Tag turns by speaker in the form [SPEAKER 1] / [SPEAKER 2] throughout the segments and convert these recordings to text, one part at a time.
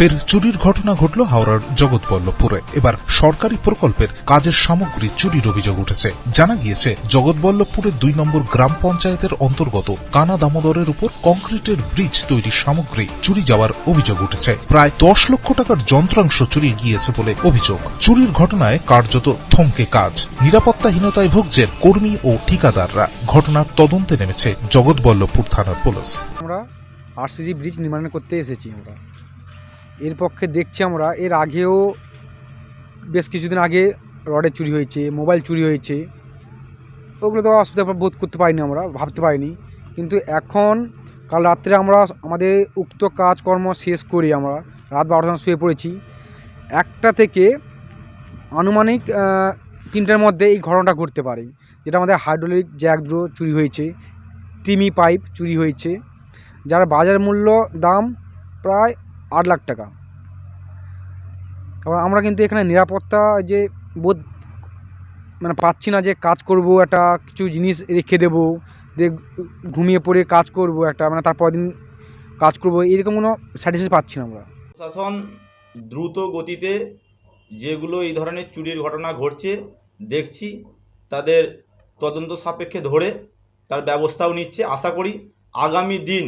[SPEAKER 1] ফের চুরির ঘটনা ঘটল হাওড়ার জগৎবল্লভপুরে। এবার সরকারি প্রকল্পের কাজের সামগ্রী চুরির অভিযোগ উঠেছে। জানা গিয়েছে জগৎবল্লভপুরের দুই নম্বর গ্রাম পঞ্চায়েতের অন্তর্গত কানা দামোদরের উপর কংক্রিটের ব্রিজ তৈরির সামগ্রী চুরি যাওয়ার অভিযোগ উঠেছে। প্রায় দশ লক্ষ টাকার যন্ত্রাংশ চুরি গিয়েছে বলে অভিযোগ। চুরির ঘটনায় কার্যত থমকে কাজ। নিরাপত্তাহীনতায় ভুগছেন কর্মী ও ঠিকাদাররা। ঘটনার তদন্তে নেমেছে জগৎবল্লভপুর থানার পুলিশ।
[SPEAKER 2] আমরা আরসিজি ব্রিজ নির্মাণ করতে এসেছি আমরা। এর পক্ষে দেখছি আমরা। এর আগেও বেশ কিছুদিন আগে রডের চুরি হয়েছে, মোবাইল চুরি হয়েছে। ওগুলো তো অসুবিধা বোধ করতে পারিনি আমরা, ভাবতে পারিনি। কিন্তু এখন কাল রাত্রে আমরা আমাদের উক্ত কাজকর্ম শেষ করি আমরা রাত বারোটার শুয়ে পড়েছি। একটা থেকে আনুমানিক তিনটার মধ্যে এই ঘটনাটা ঘটতে পারে। যেটা আমাদের হাইড্রোলিক জ্যাকদ্রো চুরি হয়েছে, টিমি পাইপ চুরি হয়েছে। যার বাজার মূল্য দাম প্রায় আট লাখ টাকা। এবার আমরা কিন্তু এখানে নিরাপত্তা যে বোধ মানে পাচ্ছি না যে কাজ করব, একটা কিছু জিনিস রেখে দেব, যে ঘুমিয়ে পড়ে কাজ করব একটা মানে তারপর দিন কাজ করব, এরকম কোনো স্যাটিসফাই পাচ্ছি না আমরা।
[SPEAKER 3] প্রশাসন দ্রুত গতিতে যেগুলো এই ধরনের চুরির ঘটনা ঘটছে দেখছি, তাদের তদন্ত সাপেক্ষে ধরে তার ব্যবস্থাও নিচ্ছে। আশা করি আগামী দিন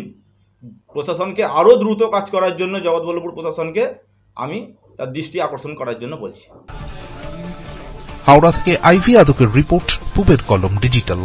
[SPEAKER 3] প্রশাসনকে আরও দ্রুত কাজ করার জন্য, জগৎবল্লভপুর প্রশাসনকে আমি তার দৃষ্টি আকর্ষণ করার জন্য বলছি।
[SPEAKER 1] হাওড়া থেকে আইভি আদকের রিপোর্ট, পুবের কলম ডিজিটাল।